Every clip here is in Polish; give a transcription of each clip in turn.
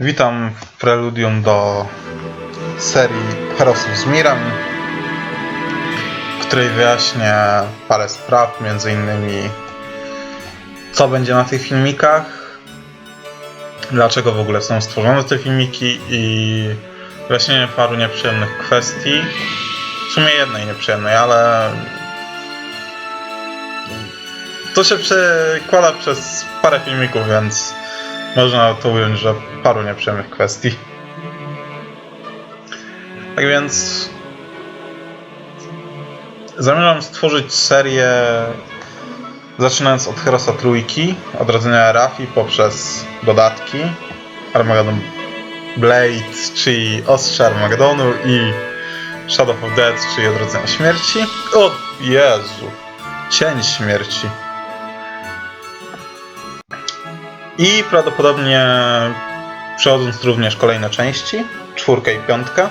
Witam w preludium do serii Herosów z Mirem, w której wyjaśnię parę spraw, między innymi co będzie na tych filmikach, dlaczego w ogóle są stworzone te filmiki i wyjaśnienie paru nieprzyjemnych kwestii. W sumie jednej nieprzyjemnej, ale to się przekłada przez parę filmików, więc można to ująć, że paru nieprzyjemnych kwestii. Tak więc zamierzam stworzyć serię zaczynając od Herosa Trójki, odrodzenia Rafi poprzez dodatki Armageddon Blade, czyli Ostrze Armagedonu i Shadow of Death, czyli Odrodzenie Śmierci. O Jezu! Cień Śmierci. I prawdopodobnie przechodząc również kolejne części, czwórkę i piątkę,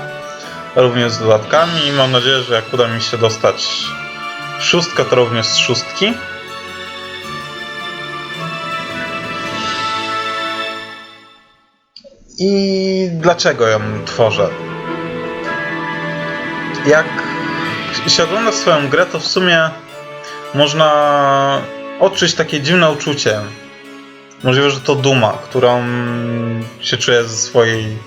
również z dodatkami i mam nadzieję, że jak uda mi się dostać szóstkę, to również z szóstki. I dlaczego ją tworzę? Jak się ogląda swoją grę, to w sumie można odczuć takie dziwne uczucie. Możliwe, że to duma, którą się czuję ze swojej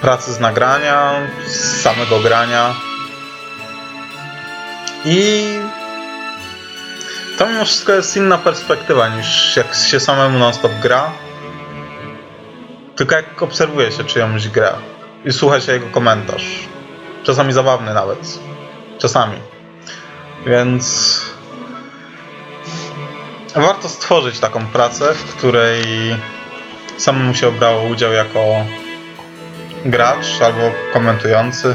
pracy z nagrania, z samego grania. I to mimo wszystko jest inna perspektywa niż jak się samemu non-stop gra. Tylko jak obserwuje się czyjąś grę i słucha się jego komentarz. Czasami zabawny nawet. Czasami. Więc warto stworzyć taką pracę, w której samemu się brało udział jako gracz albo komentujący,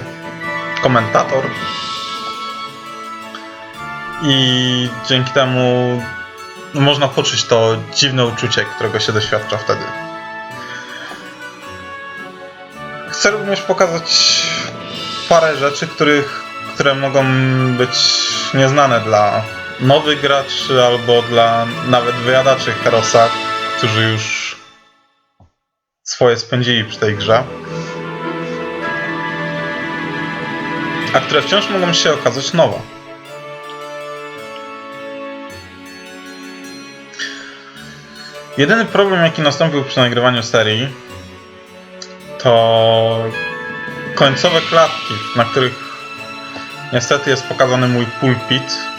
komentator. I dzięki temu można poczuć to dziwne uczucie, którego się doświadcza wtedy. Chcę również pokazać parę rzeczy, których, które mogą być nieznane dla nowych graczy albo dla nawet wyjadaczy Herosa, którzy już swoje spędzili przy tej grze. A które wciąż mogą się okazać nowe. Jedyny problem, jaki nastąpił przy nagrywaniu serii, to końcowe klatki, na których niestety jest pokazany mój pulpit.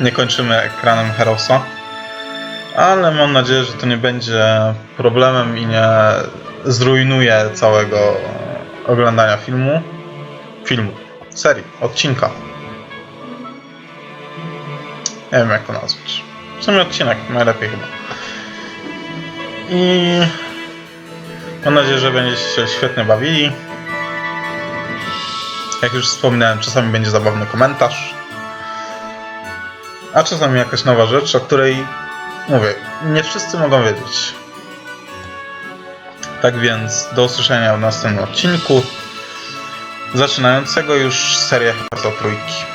Nie kończymy ekranem Herosa. Ale mam nadzieję, że to nie będzie problemem i nie zrujnuje całego oglądania filmu. Filmu, serii, odcinka. Nie wiem jak to nazwać. W sumie odcinek, najlepiej chyba. I Mam nadzieję, że będziecie się świetnie bawili. Jak już wspominałem, czasami będzie zabawny komentarz. A czasami jakaś nowa rzecz, o której mówię, nie wszyscy mogą wiedzieć. Tak więc do usłyszenia w następnym odcinku, zaczynającego już serię Heroes Trójki.